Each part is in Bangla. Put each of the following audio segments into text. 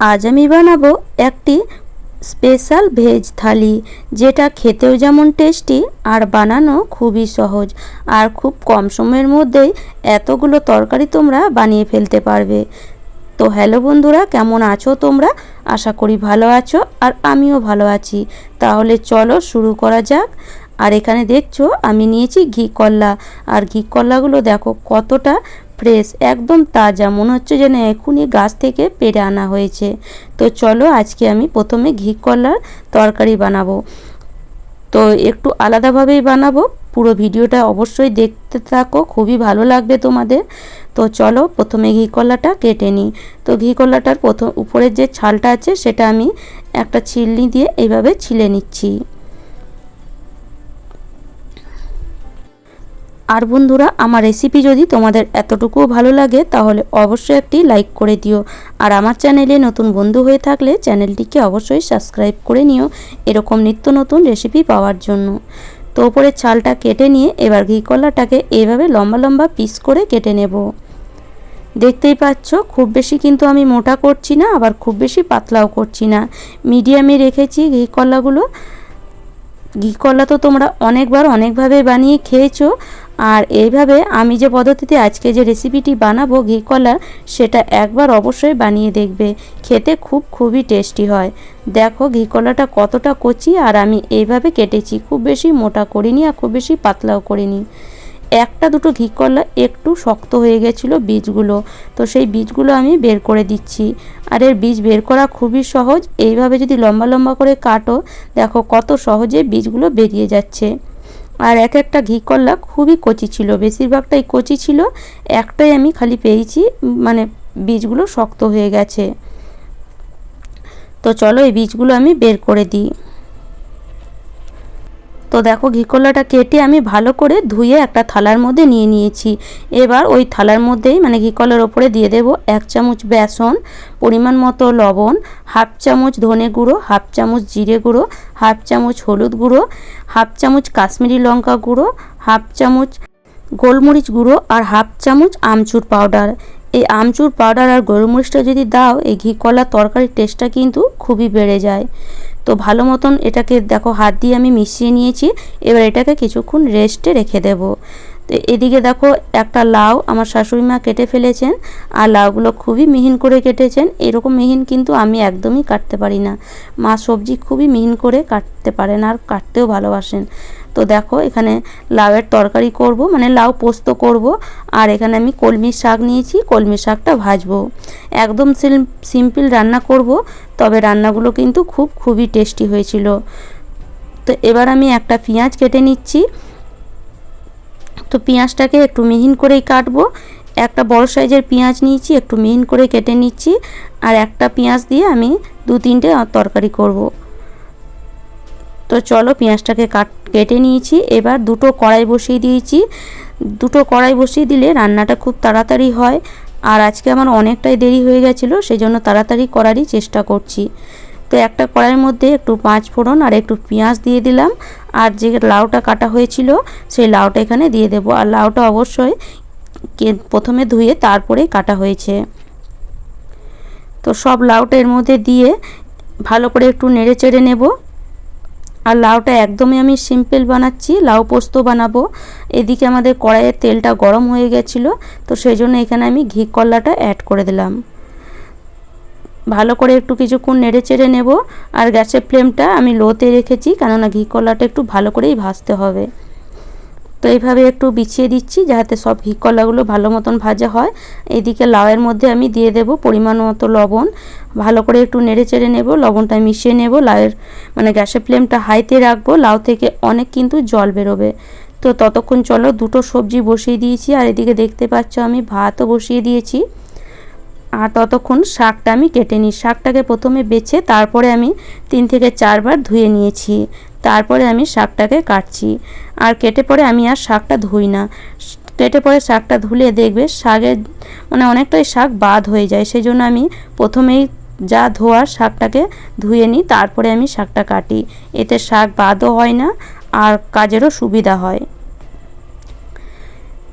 আজ আমি বানাবো একটি স্পেশাল ভেজ থালি, যেটা খেতেও যেমন টেস্টি আর বানানো খুবই সহজ আর খুব কম সময়ের মধ্যেই এতগুলো তরকারি তোমরা বানিয়ে ফেলতে পারবে। তো হ্যালো বন্ধুরা, কেমন আছো তোমরা? আশা করি ভালো আছো আর আমিও ভালো আছি। তাহলে চলো শুরু করা যাক। আর এখানে দেখছ আমি নিয়েছি ঘি কল্লা আর ঘি কল্লাগুলো দেখো কতটা ফ্রেশ একদম তাজা। মনে হচ্ছে যেন এখনই গাছ থেকে পেরে আনা হয়েছে। তো চলো আজকে আমি প্রথমে ঘি কল্লার তরকারি বানাবো। তো একটু আলাদাভাবেই বানাবো। পুরো ভিডিওটা অবশ্যই দেখতে থাকো, খুবই ভালো লাগবে তোমাদের। তো চলো প্রথমে ঘি কলাটা কেটে নিই। তো ঘি কলাটার প্রথম উপরের যে ছালটা আছে, সেটা আমি একটা ছিলনি দিয়ে এইভাবে ছিলে নিচ্ছি। আর বন্ধুরা, আমার রেসিপি যদি তোমাদের এতটুকুও ভালো লাগে, তাহলে অবশ্যই একটি লাইক করে দিও। আর আমার চ্যানেলে নতুন বন্ধু হয়ে থাকলে চ্যানেলটিকে অবশ্যই সাবস্ক্রাইব করে নিও, এরকম নিত্য নতুন রেসিপি পাওয়ার জন্য। তো ওপরে চালটা কেটে নিয়ে এবার ঘি কলাটাকে এইভাবে লম্বা লম্বা পিস করে কেটে নেব। দেখতেই পাচ্ছ, খুব বেশি কিন্তু আমি মোটা করছি না, আবার খুব বেশি পাতলাও করছি না। মিডিয়ামে রেখেছি ঘি কলাগুলো। ঘি কলা তো তোমরা অনেকবার অনেকভাবে বানিয়ে খেয়েছো। আর এইভাবে আমি যে পদ্ধতিতে আজকে যে রেসিপিটি বানাবো ঘি কলা সেটা একবার অবশ্যই বানিয়ে দেখবে। খেতে খুব খুবই টেস্টি হয়। দেখো ঘি কলাটা কতটা কচি, আর আমি এইভাবে কেটেছি। খুব বেশি মোটা করিনি আর খুব বেশি পাতলাও করিনি। একটা দুটো ঘি কলা একটু শক্ত হয়ে গেছিল বীজগুলো। তো সেই বীজগুলো আমি বের করে দিচ্ছি। আর এর বীজ বের করা খুবই সহজ। এইভাবে যদি লম্বা লম্বা করে কাটো, দেখো কত সহজে বীজগুলো বেরিয়ে যাচ্ছে। আর এক একটা ঘি কল্লা খুবই কচি ছিল। বেশিরভাগটাই কচি ছিল। একটাই আমি খালি পেয়েছি মানে বীজগুলো শক্ত হয়ে গেছে। তো চলো এই বীজগুলো আমি বের করে দিই। তো দেখো ঘিকলাটা কেটে আমি ভালো করে ধুয়ে একটা থালার মধ্যে নিয়ে নিয়েছি। এবার ওই থালার মধ্যেই মানে ঘিকলার ওপরে দিয়ে দেব এক চামচ বেসন, পরিমাণ মতো লবণ, হাফ চামচ ধনে গুঁড়ো, হাফ চামচ জিরে গুঁড়ো, হাফ চামচ হলুদ গুঁড়ো, হাফ চামচ কাশ্মীরি লঙ্কা গুঁড়ো, হাফ চামচ গোলমরিচ গুঁড়ো আর হাফ চামচ আমচুর পাউডার। এই আমচুর পাউডার আর গোলমরিচটা যদি দাও, এই ঘি কলার তরকারির টেস্টটা কিন্তু খুবই বেড়ে যায়। তো ভালো মতন এটাকে দেখো হাত দিয়ে আমি মিশিয়ে নিয়েছি। এবার এটাকে কিছুক্ষণ রেস্টে রেখে দেব। তো এদিকে দেখো, একটা লাউ আমার শাশুড়ি মা কেটে ফেলেছেন, আর লাউগুলো খুবই মিহিন করে কেটেছেন। এরকম মিহিন কিন্তু আমি একদমই কাটতে পারি না। মা সবজি খুবই মিহিন করে কাটতে পারেন আর কাটতেও ভালোবাসেন। তো দেখো, এখানে লাউয়ের তরকারি করব মানে লাউ পোস্ত করব, আর এখানে আমি কলমির শাক নিয়েছি কলমির শাকটা ভাজবো। একদম সিম্পল রান্না করব, তবে রান্নাগুলো কিন্তু খুব, খুবই টেস্টি হয়েছিল। তো এবার আমি একটা পেঁয়াজ কেটে নিচ্ছি। তো পেঁয়াজটাকে একটু মিহিন করেই কাটবো। একটা বড় সাইজের পেঁয়াজ নিয়েছি, একটু মিহিন করে কেটে নিচ্ছি আর একটা পেঁয়াজ দিয়ে আমি দু তিনটে তরকারি করব। তো চলো পেঁয়াজটাকে কাট, কেটে নিয়েছি। এবার দুটো কড়াই বসিয়ে দিয়েছি। দুটো কড়াই বসিয়ে দিলে রান্নাটা খুব তাড়াতাড়ি হয়। আর আজকে আমার অনেকটাই দেরি হয়ে গেছিল সেই জন্য তাড়াতাড়ি করারই চেষ্টা করছি। তো একটা কড়াইয়ের মধ্যে একটু পাঁচ ফোড়ন আর একটু পেঁয়াজ দিয়ে দিলাম। আর যে লাউটা কাটা হয়েছিল, সেই লাউটা এখানে দিয়ে দেবো। আর লাউটা অবশ্যই প্রথমে ধুয়ে তারপরে কাটা হয়েছে। তো সব লাউটা এর মধ্যে দিয়ে ভালো করে একটু নেড়ে চেড়ে নেব। আর লাউটা একদমই আমি সিম্পল বানাচ্ছি, লাউ পোস্ত বানাবো। এদিকে আমাদের কড়াইয়ের তেলটা গরম হয়ে গেছিল, তো সেই জন্য এখানে আমি ঘি কল্লাটা অ্যাড করে দিলাম। ভালো করে একটু কিছুক্ষণ নেড়ে চেড়ে নেব। আর গ্যাসের ফ্লেমটা আমি লোতে রেখেছি, কেননা ঘি কলাটা একটু ভালো করেই ভাজতে হবে। তো এইভাবে একটু বিছিয়ে দিচ্ছি, যাতে সব ঘি কলাগুলো ভালো মতন ভাজা হয়। এদিকে লাউয়ের মধ্যে আমি দিয়ে দেব পরিমাণ মতো লবণ। ভালো করে একটু নেড়ে চেড়ে নেব, লবণটা মিশিয়ে নেব। লাউয়ের মানে গ্যাসের ফ্লেমটা হাইতে রাখব, লাউ থেকে অনেক কিন্তু জল বেরোবে। তো ততক্ষণ চলো দুটো সবজি বসিয়ে দিয়েছি। আর এদিকে দেখতে পাচ্ছ আমি ভাতও বসিয়ে দিয়েছি। আর ততক্ষণ শাকটা আমি কেটে নিই। শাকটাকে প্রথমে বেছে তারপরে আমি তিন থেকে চারবার ধুয়ে নিয়েছি। তারপরে আমি শাকটাকে কাটছি। আর কেটে পরে আমি আর শাকটা ধুই না। কেটে পরে শাকটা ধুলে দেখবে শাকের মানে অনেকটাই শাক বাদ হয়ে যায়। সেই জন্য আমি প্রথমেই যা ধোয়ার শাকটাকে ধুয়ে নিই, তারপরে আমি শাকটা কাটি। এতে শাক বাদও হয় না আর কাজেরও সুবিধা হয়।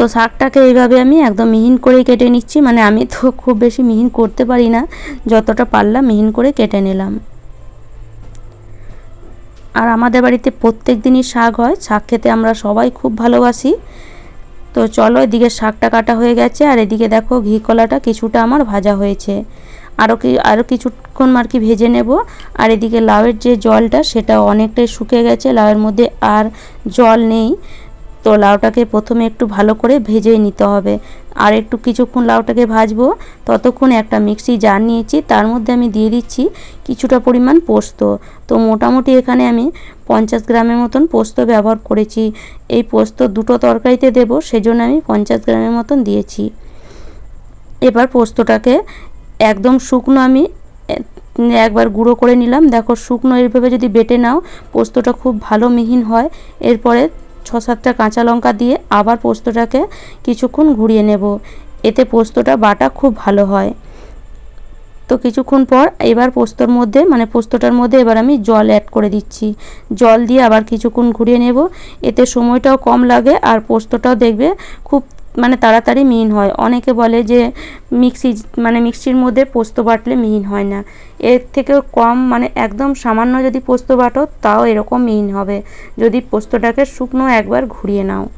তো শাকটাকে এইভাবে আমি একদম মিহিন করে কেটে নিচ্ছি। মানে আমি তো খুব বেশি মিহিন করতে পারি না। যতটা পারলাম মিহিন করে কেটে নিলাম। আর আমাদের বাড়িতে প্রত্যেক দিনই শাক হয়। শাক খেতে আমরা সবাই খুব ভালোবাসি। তো চলো এদিকে শাকটা কাটা হয়ে গেছে। আর এদিকে দেখো ঘি কলাটা কিছুটা আমার ভাজা হয়েছে। আরও কি আরও কিছুক্ষণ আর কি ভেজে নেব। আর এদিকে লাউয়ের যে জলটা সেটা অনেকটাই শুকিয়ে গেছে। লাউয়ের মধ্যে আর জল নেই। তো লাউটাকে প্রথমে একটু ভালো করে ভেজে নিতে হবে। আর একটু কিছুক্ষণ লাউটাকে ভাজবো। ততক্ষণ একটা মিক্সি জার নিয়েছি। তার মধ্যে আমি দিয়ে দিচ্ছি কিছুটা পরিমাণ পোস্ত। তো মোটামুটি এখানে আমি পঞ্চাশ গ্রামের মতন পোস্ত ব্যবহার করেছি। এই পোস্ত দুটো তরকারিতে দেবো, সেজন্য আমি পঞ্চাশ গ্রামের মতন দিয়েছি। এবার পোস্তটাকে একদম শুকনো আমি একবার গুঁড়ো করে নিলাম। দেখো শুকনো এইভাবে যদি বেটে নাও, পোস্তটা খুব ভালো মিহিন হয়। এরপরে ছ সাতটা কাঁচা লঙ্কা দিয়ে আবার পোস্তটাকে কিছুক্ষণ ঘুরিয়ে নেব। এতে পোস্তটা বাটা খুব ভালো হয়। তো কিছুক্ষণ পর এবার পোস্তর মধ্যে মানে পোস্তটার মধ্যে এবার আমি জল অ্যাড করে দিচ্ছি। জল দিয়ে আবার কিছুক্ষণ ঘুরিয়ে নেব। এতে সময়টাও কম লাগে আর পোস্তটাও দেখবে খুব মানে তাড়াতাড়ি মিহিন হয়। অনেকে বলে যে মিক্সি মানে মিক্সির মধ্যে পোস্ত বাটলে মিহিন হয় না। এর থেকেও কম মানে একদম সামান্য যদি পোস্ত বাটো, তাও এরকম মিহিন হবে। যদি পোস্তটাকে শুকনো একবার ঘুরিয়ে নাও।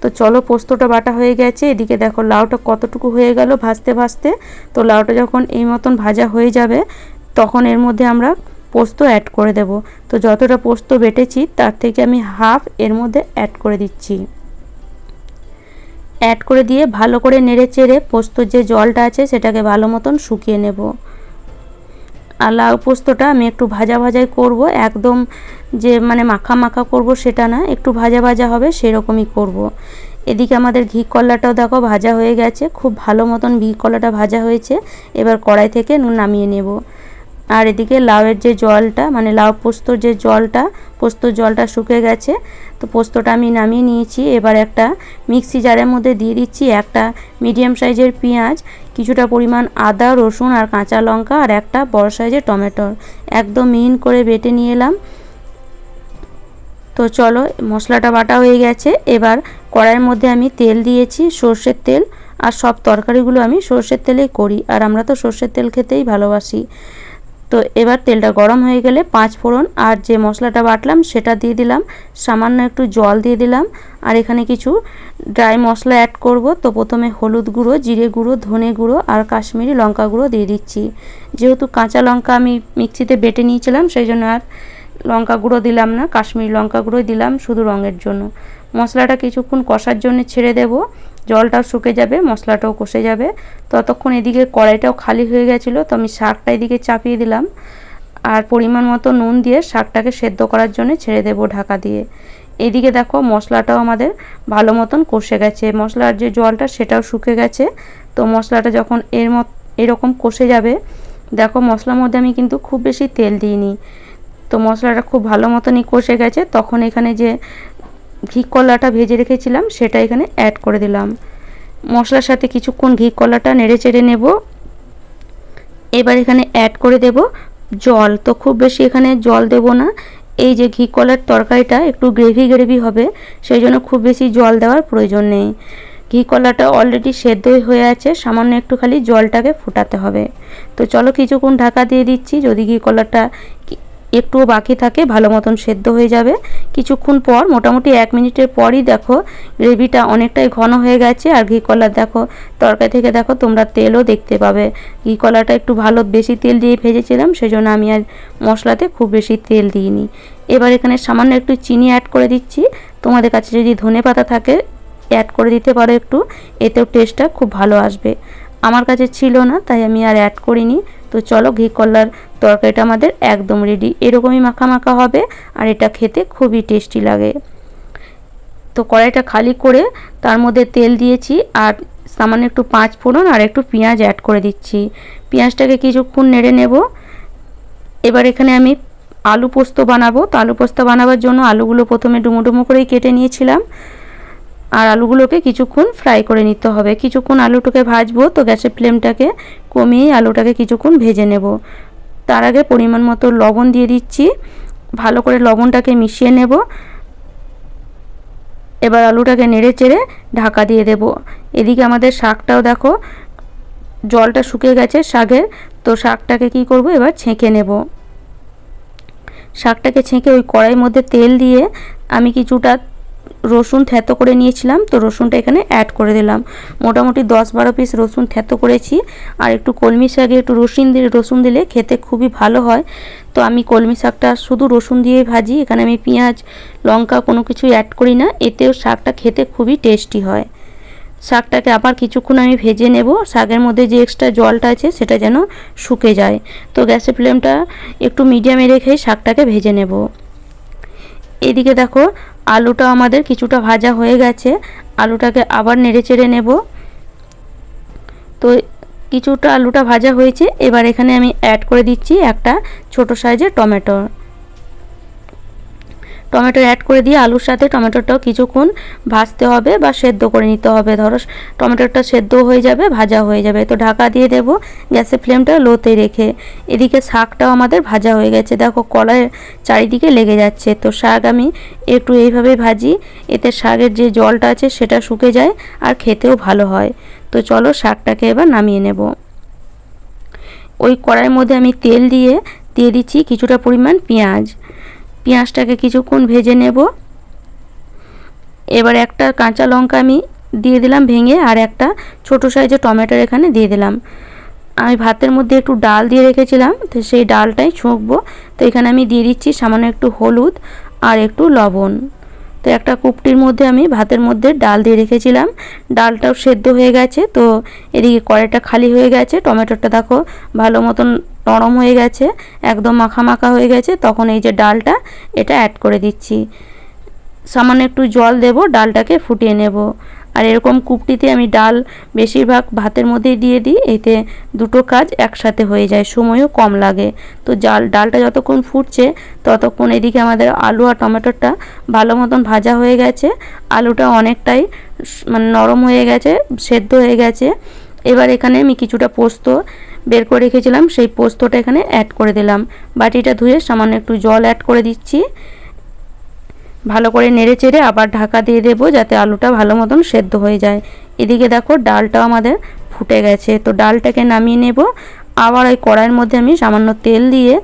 তো চলো পোস্তটা বাটা হয়ে গেছে। এদিকে দেখো লাউটা কতটুকু হয়ে গেল ভাজতে ভাজতে। তো লাউটা যখন এই মতন ভাজা হয়ে যাবে, তখন এর মধ্যে আমরা পোস্ত অ্যাড করে দেব। তো যতটা পোস্ত বেটেছি, তার থেকে আমি হাফ এর মধ্যে অ্যাড করে দিচ্ছি। অ্যাড করে দিয়ে ভালো করে নেড়ে চেড়ে পোস্তর যে জলটা আছে সেটাকে ভালো মতন শুকিয়ে নেব। আর লাউ পোস্তটা আমি একটু ভাজা ভাজাই করব। একদম যে মানে মাখা মাখা করব সেটা না, একটু ভাজা ভাজা হবে সেরকমই করব। এদিকে আমাদের ঘি কলাটাও দেখো ভাজা হয়ে গেছে, খুব ভালো মতন ঘি কলাটা ভাজা হয়েছে। এবার কড়াই থেকে নামিয়ে নেব। আর এদিকে লাউয়ের যে জলটা মানে লাউ পোস্তর যে জলটা পোস্তর জলটা শুকে গেছে, তো পোস্তটা আমি নামিয়ে নিয়েছি। এবার একটা মিক্সি জারের মধ্যে দিয়ে দিচ্ছি একটা মিডিয়াম সাইজের পেঁয়াজ, কিছুটা পরিমাণ আদা, রসুন আর কাঁচা লঙ্কা আর একটা বড় সাইজের টমেটোর একদম মিহিন করে বেটে নিয়ে এলাম। তো চলো, মশলাটা বাটা হয়ে গেছে। এবার কড়াইয়ের মধ্যে আমি তেল দিয়েছি, সর্ষের তেল। আর সব তরকারিগুলো আমি সর্ষের তেলেই করি। আর আমরা তো সর্ষের তেল খেতেই ভালোবাসি। তো এবার তেলটা গরম হয়ে গেলে পাঁচ ফোড়ন আর যে মশলাটা বাটলাম সেটা দিয়ে দিলাম। সামান্য একটু জল দিয়ে দিলাম। আর এখানে কিছু ড্রাই মশলা অ্যাড করব। তো প্রথমে হলুদ গুঁড়ো, জিরে গুঁড়ো, ধনে গুঁড়ো আর কাশ্মীরি লঙ্কা গুঁড়ো দিয়ে দিচ্ছি। যেহেতু কাঁচা লঙ্কা আমি মিক্সিতে বেটে নিয়েছিলাম, সেই জন্য আর লঙ্কা গুঁড়ো দিলাম না। কাশ্মীরি লঙ্কা গুঁড়োই দিলাম শুধু রঙের জন্য। মশলাটা কিছুক্ষণ কষার জন্য ছেড়ে দেব। জলটাও শুকে যাবে, মশলাটাও কষে যাবে। ততক্ষণ এদিকে কড়াইটাও খালি হয়ে গেছিল, তো আমি শাকটা এদিকে চাপিয়ে দিলাম। আর পরিমাণ মতো নুন দিয়ে শাকটাকে সেদ্ধ করার জন্য ছেড়ে দেব ঢাকা দিয়ে। এদিকে দেখো মশলাটাও আমাদের ভালো মতন কষে গেছে। মশলার যে জলটা সেটাও শুকে গেছে। তো মশলাটা যখন এর মত, এরকম কষে যাবে, দেখো মশলার মধ্যে আমি কিন্তু খুব বেশি তেল দিইনি। তো মশলাটা খুব ভালো মতনই কষে গেছে। তখন এখানে যে ঘি কলাটা ভেজে রেখেছিলাম, সেটা এখানে অ্যাড করে দিলাম। মশলার সাথে কিছুক্ষণ ঘি কলাটা নেড়ে চেড়ে নেব। এবার এখানে অ্যাড করে দেব জল। তো খুব বেশি এখানে জল দেব না। এই যে ঘি কলার তরকারিটা একটু গ্রেভি গ্রেভি হবে, সেই জন্য খুব বেশি জল দেওয়ার প্রয়োজন নেই। ঘি কলাটা অলরেডি সেদ্ধ হয়ে আছে, সামান্য একটু খালি জলটাকে ফুটাতে হবে। তো চলো কিছুক্ষণ ঢাকা দিয়ে দিচ্ছি। যদি ঘি কলাটা একটুও বাকি থাকে, ভালো মতন সেদ্ধ হয়ে যাবে। কিছুক্ষণ পর, মোটামুটি এক মিনিটের পরই দেখো, গ্রেভিটা অনেকটাই ঘন হয়ে গেছে। আর ঘি কলার দেখো, তরকারি থেকে দেখো, তোমরা তেলও দেখতে পাবে। ঘি কলাটা একটু ভালো বেশি তেল দিয়ে ভেজেছিলাম, সেজন্য আমি আর মশলাতে খুব বেশি তেল দিইনি। এবার এখানে সামান্য একটু চিনি অ্যাড করে দিচ্ছি। তোমাদের কাছে যদি ধনে পাতা থাকে অ্যাড করে দিতে পারো একটু, এতেও টেস্টটা খুব ভালো আসবে। আমার কাছে ছিল না, তাই আমি আর অ্যাড করিনি। তো চলো ঘি কলার তরকারিটা আমাদের একদম রেডি এরকমই মাখা মাখা হবে আর এটা খেতে খুবই টেস্টি লাগে। তো কড়াইটা খালি করে তার মধ্যে তেল দিয়েছি আর সামান্য একটু পাঁচ ফোড়ন আর একটু পেঁয়াজ অ্যাড করে দিচ্ছি। পেঁয়াজটাকে কিছুক্ষণ নেড়ে নেব। এবার এখানে আমি আলু পোস্ত বানাবো। তো আলু পোস্ত বানাবার জন্য আলুগুলো প্রথমে ডুমো ডুমো করেই কেটে নিয়েছিলাম। আর আলুগুলোকে কিছুক্ষণ ফ্রাই করে নিতে হবে। কিছুক্ষণ আলুটাকে ভাজবো, তো গ্যাসের ফ্লেমটাকে কমিয়ে আলুটাকে কিছুক্ষণ ভেজে নেব। তার আগে পরিমাণ মতো লবণ দিয়ে দিচ্ছি। ভালো করে লবণটাকে মিশিয়ে নেব। এবার আলুটাকে নেড়ে চেড়ে ঢাকা দিয়ে দেব। এদিকে আমাদের শাকটাও দেখো, জলটা শুকিয়ে গেছে শাকের, তো শাকটাকে কি করব? এবার ছেঁকে নেব। শাকটাকে ছেঁকে ওই কড়াইয়ের মধ্যে তেল দিয়ে আমি কিছুটা রসুন থ্যাতো করে নিয়েছিলাম, তো রসুনটা এখানে অ্যাড করে দিলাম। মোটামুটি দশ বারো পিস রসুন থ্যাতো করেছি। আর একটু কলমি শাকে একটু রসুন দিয়ে রসুন দিলে খেতে খুবই ভালো হয়। তো আমি কলমি শাকটা শুধু রসুন দিয়ে ভাজি, এখানে আমি পেঁয়াজ, লঙ্কা কোনো কিছুই অ্যাড করি না। এতেও শাকটা খেতে খুবই টেস্টি হয়। শাকটাকে আবার কিছুক্ষণ আমি ভেজে নেব। শাকের মধ্যে যে এক্সট্রা জলটা আছে, সেটা যেন শুকে যায়। তো গ্যাসের ফ্লেমটা একটু মিডিয়ামে রেখে শাকটাকে ভেজে নেব। এদিকে দেখো, আলুটা আমাদের কিছুটা ভাজা হয়ে গেছে। আলুটাকে আবার নেড়ে চেড়ে নেব। তো কিছুটা আলুটা ভাজা হয়েছে, এবার এখানে আমি অ্যাড করে দিচ্ছি একটা ছোট সাইজের টমেটো। টমেটো অ্যাড করে দিয়ে আলুর সাথে টমেটোটাও কিছুক্ষণ ভাজতে হবে বা সেদ্ধ করে নিতে হবে। ধরো, টমেটোটা সেদ্ধ হয়ে যাবে ভাজা হয়ে যাবে। তো ঢাকা দিয়ে দেব গ্যাসের ফ্লেমটা লোতে রেখে। এদিকে শাকটাও আমাদের ভাজা হয়ে গেছে। দেখো কলার চারিদিকে লেগে যাচ্ছে। তো শাক আমি একটু এইভাবে ভাজি, এতে শাকের যে জলটা আছে সেটা শুকে যায় আর খেতেও ভালো হয়। তো চলো শাকটাকে এবার নামিয়ে নেব। ওই কড়াইয়ের মধ্যে আমি তেল দিয়ে দিয়ে দিচ্ছি কিছুটা পরিমাণ পেঁয়াজ। পেঁয়াজটাকে কিছুক্ষণ ভেজে নেব। এবার একটা কাঁচা লঙ্কা আমি দিয়ে দিলাম ভেঙে, আর একটা ছোট সাইজের টমেটোর এখানে দিয়ে দিলাম। আমি ভাতের মধ্যে একটু ডাল দিয়ে রেখেছিলাম, তো সেই ডালটাই ছুঁকবো। তো এখানে আমি দিয়ে দিচ্ছি সামান্য একটু হলুদ আর একটু লবণ। তো একটা কুপটির মধ্যে আমি ভাতের মধ্যে ডাল দিয়ে রেখেছিলাম। ডালটাও সেদ্ধ হয়ে গেছে, তো এদিকে কড়াইটা খালি হয়ে গেছে। টমেটোটা দেখো ভালো মতন নরম হয়ে গেছে, একদম মাখা মাখা হয়ে গেছে, তখন এই যে ডালটা, এটা অ্যাড করে দিচ্ছি। সামান্য একটু জল দেব, ডালটাকে ফুটিয়ে নেব। আর এরকম কুপটিতে আমি ডাল বেশিরভাগ ভাতের মধ্যেই দিয়ে দিই, এতে দুটো কাজ একসাথে হয়ে যায়, সময়ও কম লাগে। তো জাল, ডালটা যতক্ষণ ফুটছে, ততক্ষণ এদিকে আমাদের আলু আর টমেটোটা ভালো মতন ভাজা হয়ে গেছে। আলুটা অনেকটাই মানে নরম হয়ে গেছে, সেদ্ধ হয়ে গেছে। এবার এখানে আমি কিছুটা পোস্ত বের করে রেখেছিলাম, সেই পোস্তটা এখানে অ্যাড করে দিলাম। বাটিটা ধুয়ে সামান্য একটু জল অ্যাড করে দিচ্ছি। ভালো করে নেড়ে চেড়ে আবার ঢাকা দিয়ে দেবো যাতে আলুটা ভালো মতন সেদ্ধ হয়ে যায়। এদিকে দেখো ডালটাও আমাদের ফুটে গেছে। তো ডালটাকে নামিয়ে নেব। আবার ওই কড়াইয়ের মধ্যে আমি সামান্য তেল দিয়ে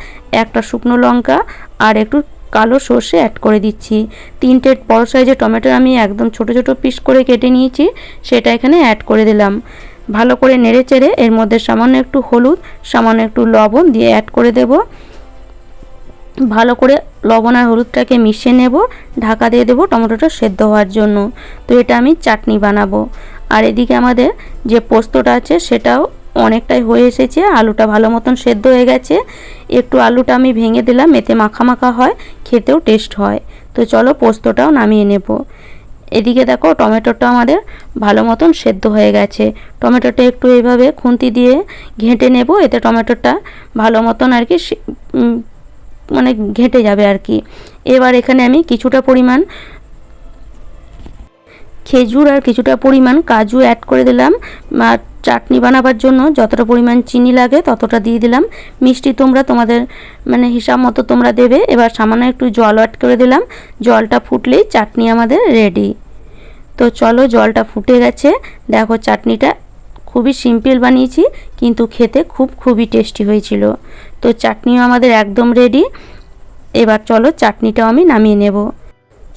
একটা শুকনো লঙ্কা আর একটু কালো সর্ষে অ্যাড করে দিচ্ছি। তিনটে বড় সাইজের টমেটো আমি একদম ছোট ছোট পিস করে কেটে নিয়েছি, সেটা এখানে অ্যাড করে দিলাম। ভালো করে নেড়ে চেড়ে এর মধ্যে সামান্য একটু হলুদ, সামান্য একটু লবণ দিয়ে অ্যাড করে দেব। ভালো করে লবণ আর হলুদটাকে মিশিয়ে নেব। ঢাকা দিয়ে দেবো টমেটোটা সেদ্ধ হওয়ার জন্য। তো এটা আমি চাটনি বানাবো। আর এদিকে আমাদের যে পোস্তটা আছে সেটাও অনেকটাই হয়ে এসেছে। আলুটা ভালো মতন সেদ্ধ হয়ে গেছে। একটু আলুটা আমি ভেঙে দিলাম, এতে মাখা মাখা হয়, খেতেও টেস্ট হয়। তো চলো পোস্তটাও নামিয়ে নেব। এদিকে দেখো টমেটোটা আমাদের ভালো মতন সেদ্ধ হয়ে গেছে। টমেটোটা একটু এইভাবে খুন্তি দিয়ে ঘেঁটে নেব, এতে টমেটোটা ভালো মতন আর কি মানে ঘেঁটে যাবে আর কি। এবার এখানে আমি কিছুটা পরিমাণ খেজুর আর কিছুটা পরিমাণ কাজু অ্যাড করে দিলাম। আর চাটনি বানাবার জন্য যতটা পরিমাণ চিনি লাগে ততটা দিয়ে দিলাম। মিষ্টি তোমরা তোমাদের মানে হিসাব মতো তোমরা দেবে। এবার সামান্য একটু জল অ্যাড করে দিলাম। জলটা ফুটলেই চাটনি আমাদের রেডি তো চলো জলটা ফুটে গেছে। দেখো চাটনিটা খুবই সিম্পল বানিয়েছি, কিন্তু খেতে খুব খুবই টেস্টি হয়েছিল। তো চাটনিও আমাদের একদম রেডি এবার চলো চাটনিটাও আমি নামিয়ে নেব।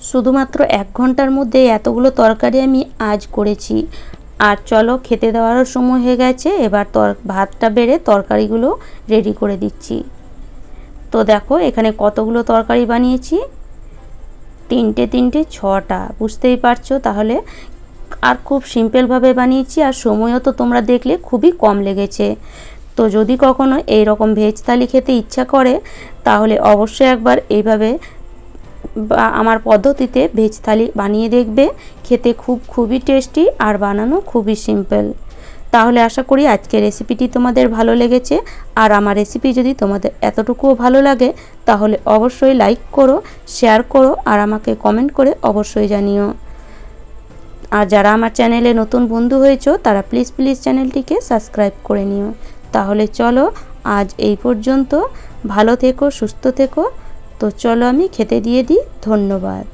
শুধুমাত্র এক ঘণ্টার মধ্যে এতগুলো তরকারি আমি আজ করেছি। আর চলো খেতে দেওয়ারও সময় হয়ে গেছে, এবার তর, ভাতটা বেড়ে তরকারিগুলো রেডি করে দিচ্ছি। তো দেখো, এখানে কতগুলো তরকারি বানিয়েছি। তিনটে তিনটে ছটা, বুঝতেই পারছ? তাহলে আর খুব সিম্পলভাবে বানিয়েছি, আর সময়ও তো তোমরা দেখলে খুবই কম লেগেছে। তো যদি কখনো এই রকম ভেজ থালি খেতে ইচ্ছা করে, তাহলে অবশ্যই একবার এইভাবে বা আমার পদ্ধতিতে ভেজ থালি বানিয়ে দেখবে। খেতে খুব খুবই টেস্টি আর বানানো খুবই সিম্পল। তাহলে আশা করি আজকের রেসিপিটি তোমাদের ভালো লেগেছে। আর আমার রেসিপি যদি তোমাদের এতটুকুও ভালো লাগে, তাহলে অবশ্যই লাইক করো শেয়ার করো আর আমাকে কমেন্ট করে অবশ্যই জানিও। আর যারা আমার চ্যানেলে নতুন বন্ধু হয়েছ, তারা প্লিজ প্লিজ চ্যানেলটিকে সাবস্ক্রাইব করে নিও। তাহলে চলো, আজ এই পর্যন্ত। ভালো থেকো, সুস্থ থেকো। তো চলো আমি খেতে দিয়ে দিই ধন্যবাদ।